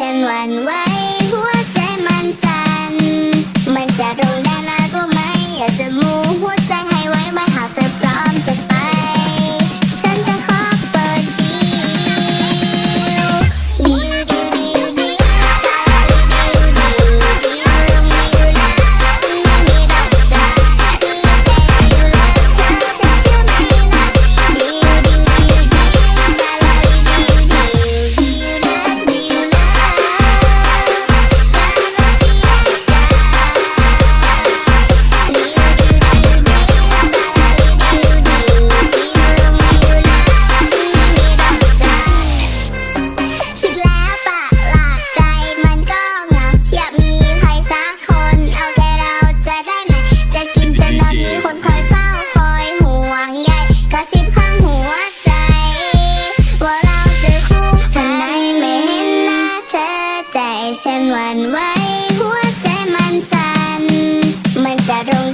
and one way. ฉันหวั่นไหวหัวใจมันสั่นมันจะลง